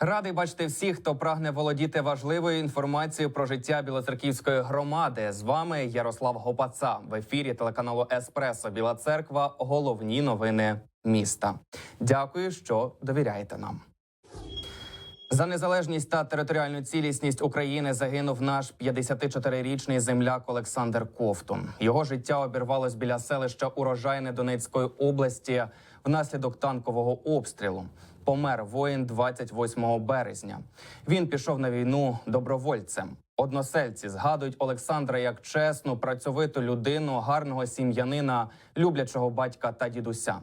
Радий бачити всіх, хто прагне володіти важливою інформацією про життя Білоцерківської громади. З вами Ярослав Гопаца в ефірі телеканалу Еспресо Біла Церква. Головні новини міста. Дякую, що довіряєте нам. За незалежність та територіальну цілісність України загинув наш 54-річний земляк Олександр Ковтун. Його життя обірвалось біля селища Урожайне Донецької області внаслідок танкового обстрілу. Помер воїн 28 березня. Він пішов на війну добровольцем. Односельці згадують Олександра як чесну, працьовиту людину, гарного сім'янина, люблячого батька та дідуся.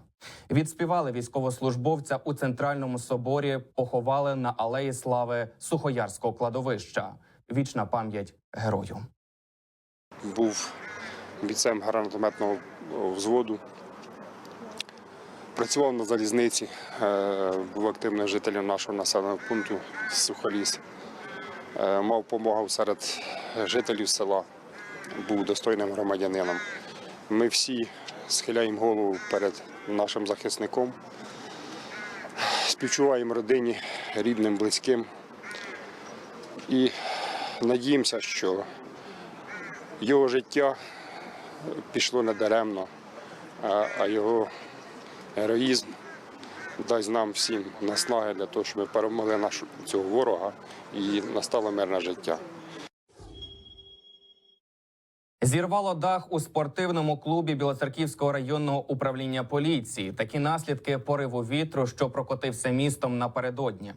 Відспівали військовослужбовця у центральному соборі, поховали на алеї слави Сухоярського кладовища. Вічна пам'ять герою. був бійцем гранатометного взводу. Працював на залізниці, е, був активним жителем нашого населеного пункту Сухоліс. Е, Мав допомагав серед жителів села, був достойним громадянином. Ми всі схиляємо голову перед нашим захисником, співчуваємо родині, рідним, близьким і надіємося, що його життя пішло недаремно, а його героїзм дасть нам всім наснаги для того, щоб ми перемогли нашого цього ворога і настало мирне життя. Зірвало дах у спортивному клубі Білоцерківського районного управління поліції. Такі наслідки пориву вітру, що прокотився містом напередодні.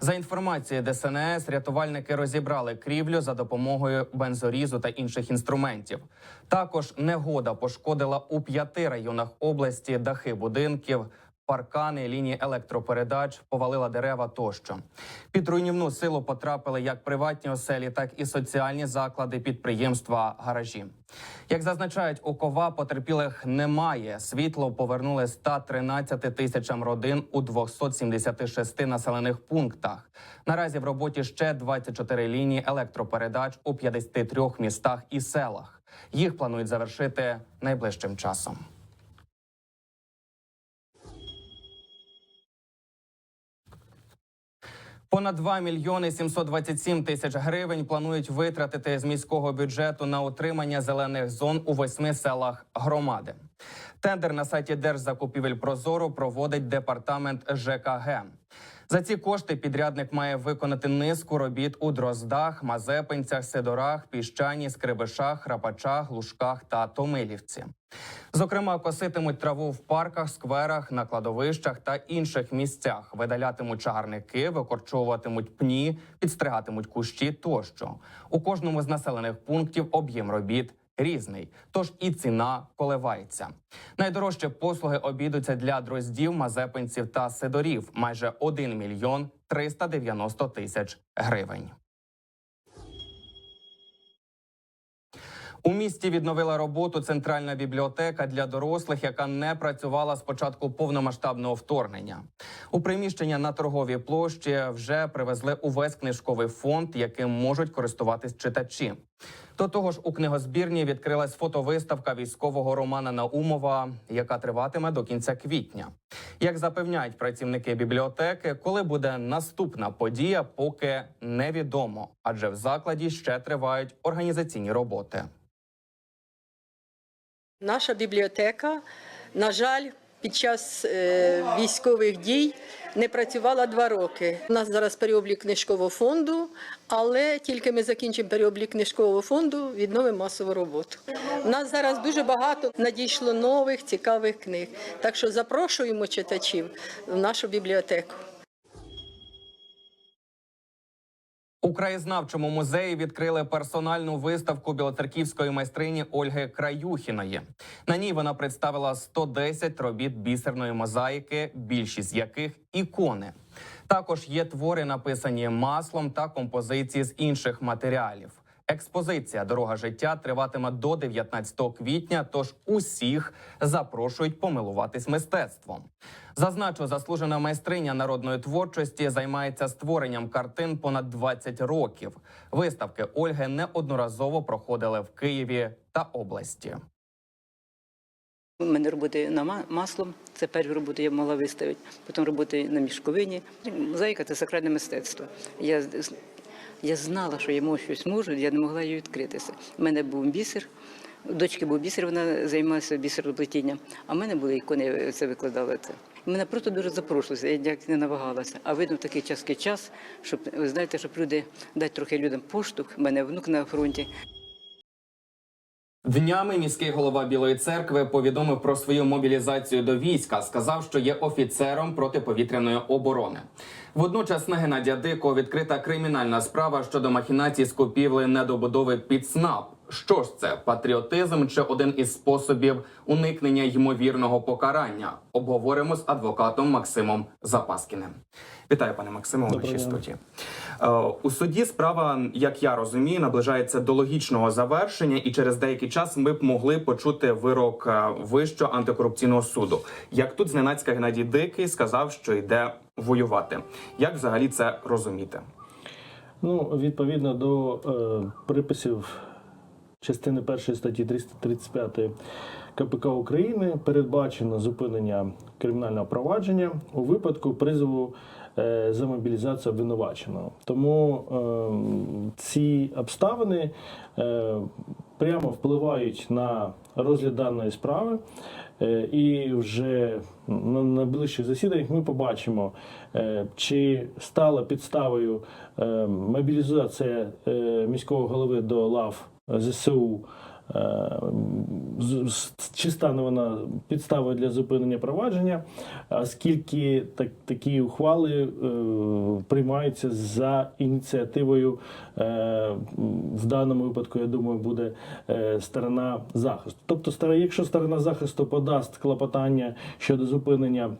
За інформацією ДСНС, рятувальники розібрали крівлю за допомогою бензорізу та інших інструментів. Також негода пошкодила у п'яти районах області дахи будинків. Паркани, лінії електропередач, повалила дерева тощо. Під руйнівну силу потрапили як приватні оселі, так і соціальні заклади, підприємства, гаражі. Як зазначають у кова, потерпілих немає. Світло повернули 113 тисячам родин у 276 населених пунктах. Наразі в роботі ще 24 лінії електропередач у 53 містах і селах. Їх планують завершити найближчим часом. Понад 2 мільйони 727 тисяч гривень планують витратити з міського бюджету на утримання зелених зон у восьми селах громади. Тендер на сайті Держзакупівель Прозоро проводить департамент ЖКГ. За ці кошти підрядник має виконати низку робіт у Дроздах, Мазепинцях, Сидорах, Піщані, Скрибишах, Храпачах, Лужках та Томилівці. Зокрема, коситимуть траву в парках, скверах, на кладовищах та інших місцях, видалятимуть чагарники, викорчовуватимуть пні, підстригатимуть кущі тощо. У кожному з населених пунктів об'єм робіт різний, тож і ціна коливається. Найдорожчі послуги обійдуться для дроздів, мазепинців та сидорів майже 1 мільйон 390 тисяч гривень. У місті відновила роботу центральна бібліотека для дорослих, яка не працювала з початку повномасштабного вторгнення. У приміщення на торговій площі вже привезли увесь книжковий фонд, яким можуть користуватись читачі. До того ж, у книгозбірні відкрилась фотовиставка військового Романа Наумова, яка триватиме до кінця квітня. Як запевняють працівники бібліотеки, коли буде наступна подія, поки невідомо, адже в закладі ще тривають організаційні роботи. Наша бібліотека, на жаль, під час е, військових дій не працювала два роки. У нас зараз переоблік книжкового фонду, але тільки ми закінчимо переоблік книжкового фонду, відновимо масову роботу. У нас зараз дуже багато надійшло нових цікавих книг. Так що запрошуємо читачів в нашу бібліотеку. У краєзнавчому музеї відкрили персональну виставку білоцерківської майстрині Ольги Краюхіної. На ній вона представила 110 робіт бісерної мозаїки, більшість яких ікони. Також є твори, написані маслом та композиції з інших матеріалів. Експозиція Дорога життя триватиме до 19 квітня. Тож усіх запрошують помилуватись мистецтвом. Зазначу, заслужена майстриня народної творчості займається створенням картин понад 20 років. Виставки Ольги неодноразово проходили в Києві та області. Мене роботи на ма- маслом, це перші роботи я могла виставити, потім роботи на мішковині. Зайка це сакральне мистецтво. Я, я знала, що можу щось можу, я не могла її відкритися. У мене був бісер, у дочки був бісер, вона займалася бісероплетінням, а в мене були ікони, я це викладала це. Мене просто дуже запрошувалося, я ніяк не навагалася. А видно, такий чаский час, щоб ви знаєте, щоб люди дати трохи людям поштовх. У мене внук на фронті. Днями міський голова Білої церкви повідомив про свою мобілізацію до війська. Сказав, що є офіцером протиповітряної оборони. Водночас на Геннадія Дикого відкрита кримінальна справа щодо махінацій з купівли недобудови під СНАП. Що ж це патріотизм чи один із способів уникнення ймовірного покарання? Обговоримо з адвокатом Максимом Запаскіним. Вітаю, пане Максиме, у нашій студії. Е, У суді справа, як я розумію, наближається до логічного завершення, і через деякий час ми б могли почути вирок е, Вищого антикорупційного суду. Як тут зненацька Геннадій Дикий сказав, що йде воювати. Як взагалі це розуміти? Ну, відповідно до е, приписів частини 1 статті 335 КПК України передбачено зупинення кримінального провадження у випадку призову за мобілізацію обвинуваченого. Тому е, ці обставини е, прямо впливають на розгляд даної справи. Е, І вже на найближчих засіданнях ми побачимо, е, чи стала підставою е, мобілізація е, міського голови до лав ЗСУ. Чи стане вона підставою для зупинення провадження, оскільки так, такі ухвали е, приймаються за ініціативою, е, в даному випадку, я думаю, буде е, сторона захисту. Тобто, якщо сторона захисту подасть клопотання щодо зупинення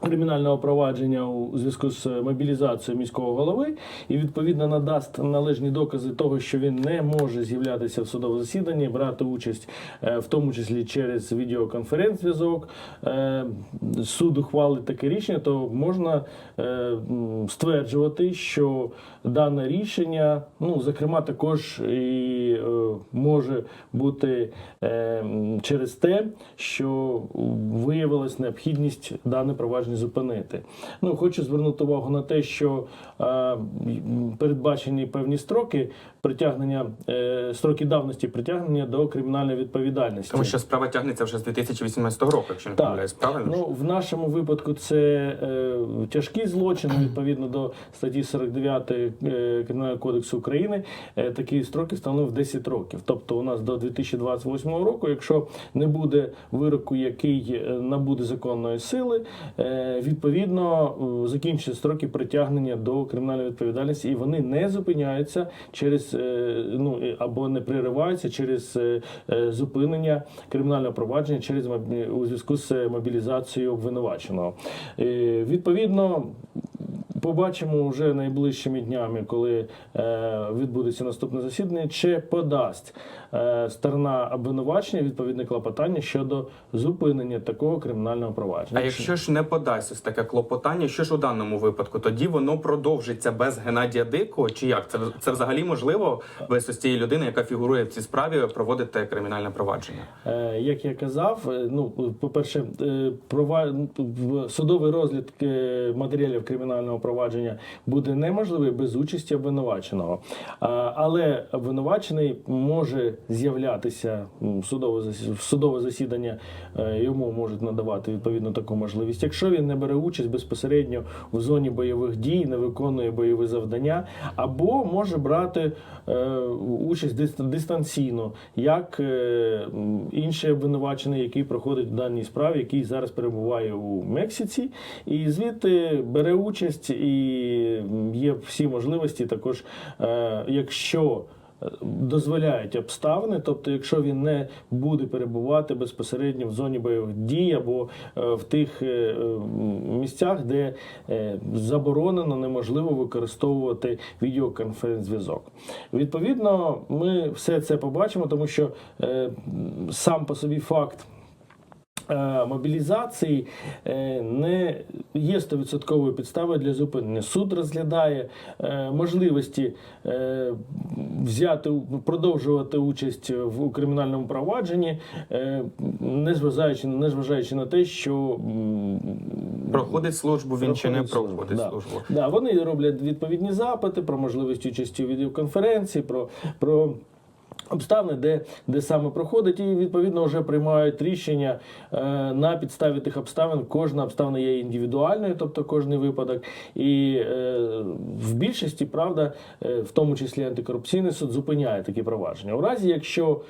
кримінального провадження у зв'язку з мобілізацією міського голови і відповідно надасть належні докази того, що він не може з'являтися в судове засіданні, брати участь, е, в тому числі через відеоконференц-зв'язок. е, Суд ухвалить таке рішення, то можна е, стверджувати, що дане рішення, ну зокрема, також і може бути через те, що виявилась необхідність дане провадження зупинити. Ну хочу звернути увагу на те, що е, передбачені певні строки притягнення е, строки давності притягнення до кримінальної відповідальності. Тому що справа тягнеться вже з 2018 року, якщо не помиляюсь, правильно? Ну, в нашому випадку це е, тяжкий злочин, відповідно до статті 49 е, Кримінального кодексу України. Е, такі строки становив 10 років. Тобто у нас до 2028 року, якщо не буде вироку, який е, набуде законної сили, е, відповідно е, строки притягнення до кримінальної відповідальності, і вони не зупиняються через ну або не пририваються через е, е, зупинення кримінального провадження через у зв'язку з мобілізацією обвинуваченого. Е, Відповідно. Побачимо вже найближчими днями, коли е, відбудеться наступне засідання, чи подасть е, сторона обвинувачення відповідне клопотання щодо зупинення такого кримінального провадження. А якщо ж не подасть ось таке клопотання, що ж у даному випадку? Тоді воно продовжиться без Геннадія Дикого, чи як? Це, це взагалі можливо без ось цієї людини, яка фігурує в цій справі, проводити кримінальне провадження? Е, Як я казав, ну по-перше, е, прова- в- судовий розгляд матеріалів кримінального провадження буде неможливий без участі обвинуваченого. Але обвинувачений може з'являтися в судове засідання. е, Йому можуть надавати відповідно таку можливість. Якщо він не бере участь безпосередньо в зоні бойових дій, не виконує бойові завдання, або може брати е, участь дистанційно, як е, інший обвинувачений, який проходить в даній справі, який зараз перебуває у Мексиці, і звідти бере участь, і є всі можливості також, е, якщо е, Дозволяють обставини, тобто, якщо він не буде перебувати безпосередньо в зоні бойових дій або е, в тих місцях, де заборонено, неможливо використовувати відеоконференц-зв'язок. Відповідно, ми все це побачимо, тому що сам по собі факт мобілізації е, не є 100% підставою для зупинення. Суд розглядає е, можливості е, взяти продовжувати участь в кримінальному провадженні, е, незважаючи, незважаючи на те, що Проходить службу він чи не проходить да. службу. Да, вони роблять відповідні запити про можливість участі у відеоконференції, про, про обставини, де, де саме проходить, і відповідно вже приймають рішення е, на підставі тих обставин. Кожна обставина є індивідуальною, тобто кожний випадок. І е, в більшості, правда, е, в тому числі антикорупційний суд зупиняє такі провадження. У разі, якщо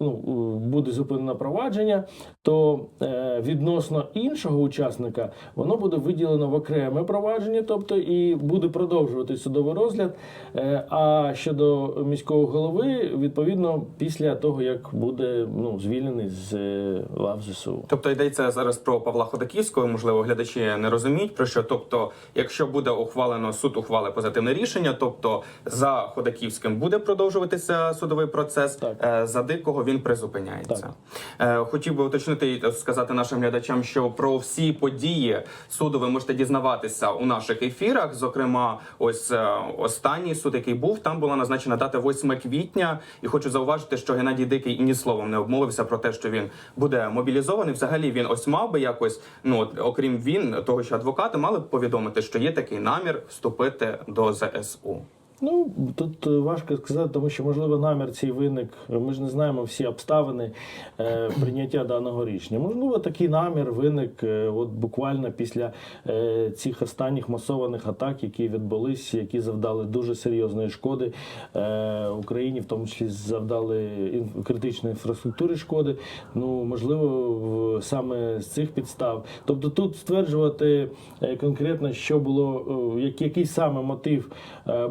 ну, буде зупинено провадження, то е, відносно іншого учасника воно буде виділено в окреме провадження, тобто і буде продовжувати судовий розгляд. Е, а щодо міського голови, відповідно, після того як буде ну, звільнений з е, лав ЗСУ. Тобто йдеться зараз про Павла Ходаківського, можливо, глядачі не розуміють про що. Тобто, якщо буде ухвалено суд ухвали позитивне рішення, тобто за Ходаківським буде продовжуватися судовий процес, Так. е, за дикого він призупиняється. Е, Хотів би уточнити і сказати нашим глядачам, що про всі події суду ви можете дізнаватися у наших ефірах. Зокрема, ось е, останній суд, який був, там була назначена дата 8 квітня. І хочу зауважити, що Геннадій Дикий і ні словом не обмовився про те, що він буде мобілізований. Взагалі він ось мав би якось, ну окрім він, того що адвокати мали б повідомити, що є такий намір вступити до ЗСУ. Ну тут е, важко сказати, тому що можливо намір цей виник. Ми ж не знаємо всі обставини е, прийняття даного рішення. Можливо, такий намір виник е, от буквально після е, цих останніх масованих атак, які відбулись, які завдали дуже серйозної шкоди е, Україні, в тому числі завдали ін- критичної інфраструктури шкоди. Ну можливо, в- саме з цих підстав. Тобто тут стверджувати е, конкретно, що було, е, як- який саме мотив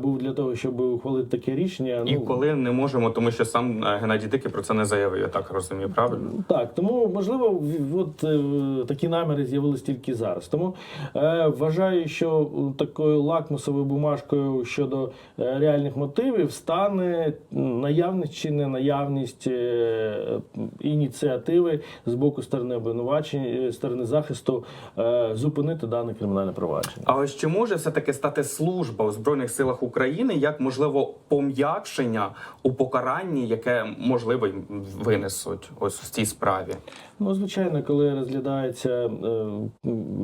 був для того, щоб ухвалити таке рішення. І ну, коли не можемо, тому що сам е, Геннадій Дикий про це не заявив. Я так розумію, правильно? Так, тому можливо, от е, такі наміри з'явились тільки зараз. Тому е, вважаю, що е, такою лакмусовою бумажкою щодо реальних мотивів стане наявність чи не наявність е, ініціативи з боку сторони обвинувачень, сторони захисту е, зупинити дане кримінальне провадження. А ось чи може все таки стати служба у збройних силах України як можливо пом'якшення у покаранні, яке можливо винесуть ось в цій справі? Ну, звичайно, коли розглядається, е,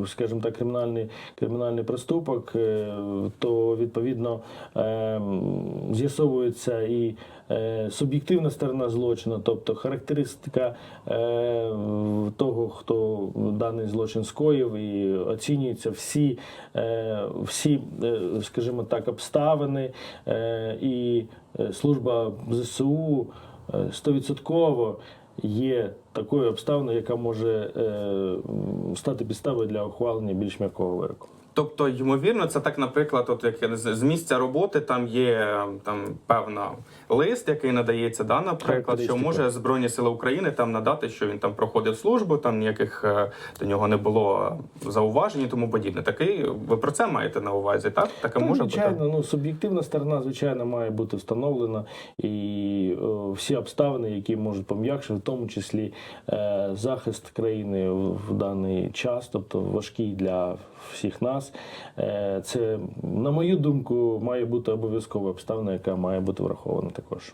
скажімо так, кримінальний, кримінальний проступок, е, то відповідно е, з'ясовується і суб'єктивна сторона злочину, тобто характеристика того, хто даний злочин скоїв, і оцінюються всі, всі скажімо так, обставини і служба ЗСУ стовідсотково є такою обставиною, яка може е, стати підставою для ухвалення більш м'якого вироку. Тобто, ймовірно, це так, наприклад, от як з місця роботи там є там певна лист, який надається, да, наприклад, що може Збройні Сили України там надати, що він там проходив службу, там ніяких е, до нього не було зауважень і тому подібне. Такий ви про це маєте на увазі, так? Таке Та, може звичайно, бути. ну суб'єктивна сторона, звичайно, має бути встановлена, і е, всі обставини, які можуть пом'якшити, в тому числі е, захист країни в, в даний час, тобто важкий для всіх нас. Е, це, на мою думку, має бути обов'язкова обставина, яка має бути врахована також.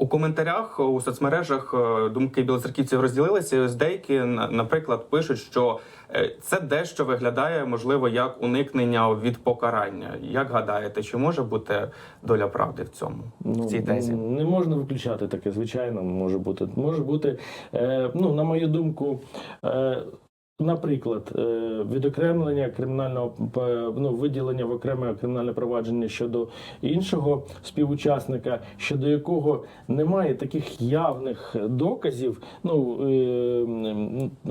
У коментарях у соцмережах е, думки білоцерківців розділилися. Деякі, наприклад, пишуть, що е, це дещо виглядає можливо як уникнення від покарання. Як гадаєте, чи може бути доля правди в цьому в цій тезі? Не можна виключати таке, звичайно, може бути. Може бути, ну, на мою думку, наприклад, е, відокремлення кримінального ну, виділення в окреме кримінальне провадження щодо іншого співучасника, щодо якого немає таких явних доказів. Ну, е,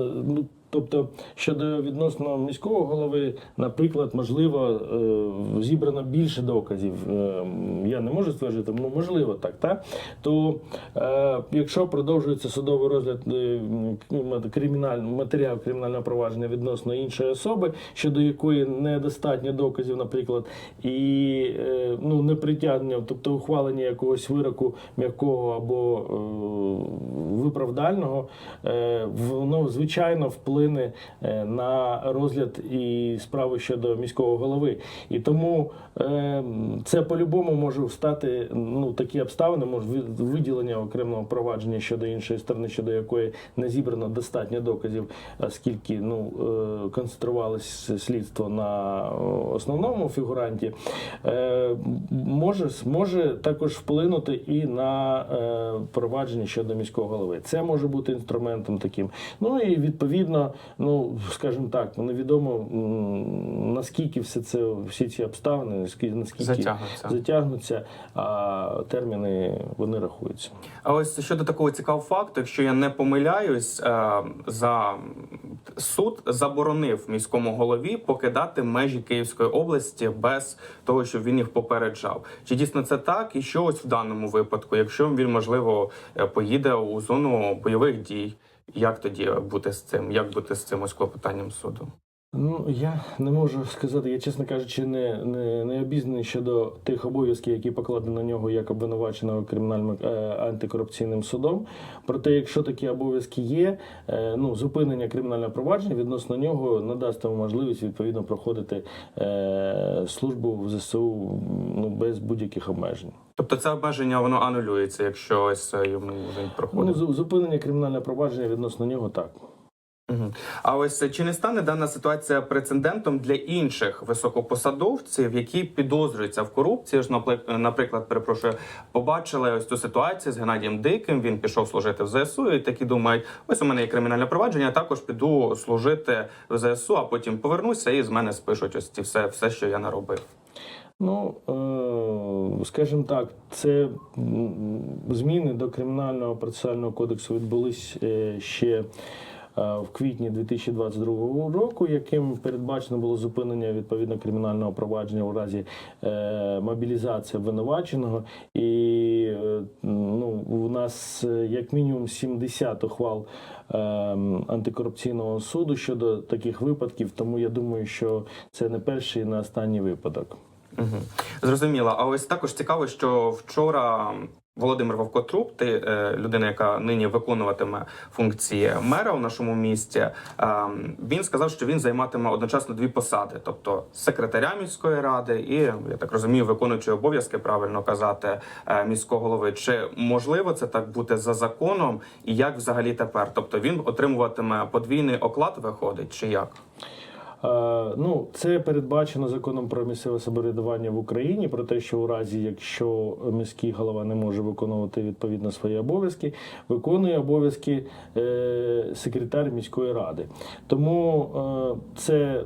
Тобто, щодо відносно міського голови, наприклад, можливо, е, зібрано більше доказів. Е, Я не можу стверджувати, ну можливо так, так? То е, якщо продовжується судовий розгляд криміналь, матеріал кримінального провадження відносно іншої особи, щодо якої недостатньо доказів, наприклад, і ну, непритягнення, тобто ухвалення якогось вироку м'якого або виправдального, воно звичайно вплине на розгляд і справи щодо міського голови. І тому е, це по-любому може стати ну, такі обставини, може ви- виділення окремого провадження щодо іншої сторони, щодо якої не зібрано достатньо доказів, оскільки ну, е, концентрувалось слідство на основному фігуранті, е, може, може також вплинути і на провадження щодо міського голови. Це може бути інструментом таким. Ну і відповідно, ну скажімо так, невідомо наскільки все це, всі ці обставини, наскільки наскільки Затягнуться. затягнуться, а терміни вони рахуються. А ось щодо такого цікавого факту, якщо я не помиляюсь, е, за суд заборонив міському голові покидати межі Київської області без того, щоб він їх попереджав. Чи дійсно це так? І що ось в даному випадку, якщо він можливо е, поїде у зону бойових дій, як тоді бути з цим? Як бути з цим ось клопотанням суду? Ну я не можу сказати, я чесно кажучи, не, не, не обізнаний щодо тих обов'язків, які покладені на нього як обвинуваченого кримінальним е, антикорупційним судом. Проте, якщо такі обов'язки є, е, ну зупинення кримінального провадження відносно нього надасть йому можливість відповідно проходити е, службу в ЗСУ ну без будь-яких обмежень. Тобто це обмеження воно анулюється, якщо ось е, йому Ну, проходить. зу- зупинення кримінального провадження відносно нього так. А ось е, чи не стане дана ситуація прецедентом для інших високопосадовців, які підозрюються в корупції? Ж наприклад, перепрошую, побачили ось цю ситуацію з Геннадієм Диким. Він пішов служити в ЗСУ, і такі думають: ось у мене є кримінальне провадження, також піду служити в ЗСУ, а потім повернуся і з мене спишуть ось ці все, все, що я наробив. Ну, е, скажімо так, це зміни до кримінального процесуального кодексу відбулись е, ще е, в квітні 2022 року, яким передбачено було зупинення відповідно кримінального провадження у разі е, мобілізації обвинуваченого. І е, ну, у нас е, як мінімум 70 ухвал е, антикорупційного суду щодо таких випадків. Тому я думаю, що це не перший і не останній випадок. Угу. Зрозуміло. А ось також цікаво, що вчора Володимир Вовкотруп, ти е, людина, яка нині виконуватиме функції мера у нашому місті. е, він сказав, що він займатиме одночасно дві посади, тобто секретаря міської ради і я так розумію, виконуючий обов'язки правильно казати е, міського голови. Чи можливо це так бути за законом? І як взагалі тепер? Тобто він отримуватиме подвійний оклад, виходить, чи як? Е, Ну, це передбачено законом про місцеве самоврядування в Україні про те, що у разі, якщо міський голова не може виконувати відповідно свої обов'язки, виконує обов'язки е, секретар міської ради. Тому е, це.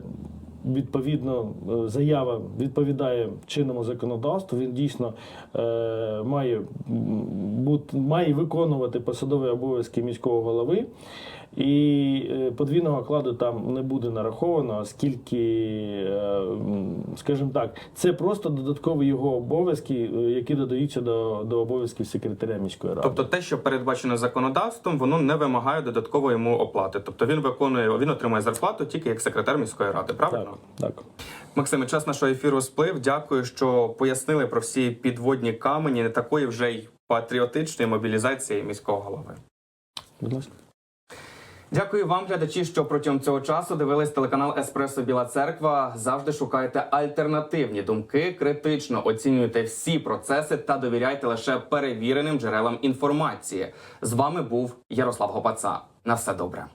Відповідно, заява відповідає чинному законодавству. Він дійсно е, має бути має виконувати посадові обов'язки міського голови. І е, подвійного окладу там не буде нараховано, оскільки, е, скажімо так, це просто додаткові його обов'язки, е, які додаються до, до обов'язків секретаря міської ради. Тобто, те, що передбачено законодавством, воно не вимагає додаткової йому оплати. Тобто він виконує, він отримує зарплату тільки як секретар міської ради. Правильно, так, так. Максиме, час нашого ефіру сплив. Дякую, що пояснили про всі підводні камені не такої вже й патріотичної мобілізації міського голови. Будь ласка. Дякую вам, глядачі, що протягом цього часу дивились телеканал Еспресо Біла Церква. Завжди шукайте альтернативні думки, критично оцінюйте всі процеси та довіряйте лише перевіреним джерелам інформації. З вами був Ярослав Гопаца. На все добре.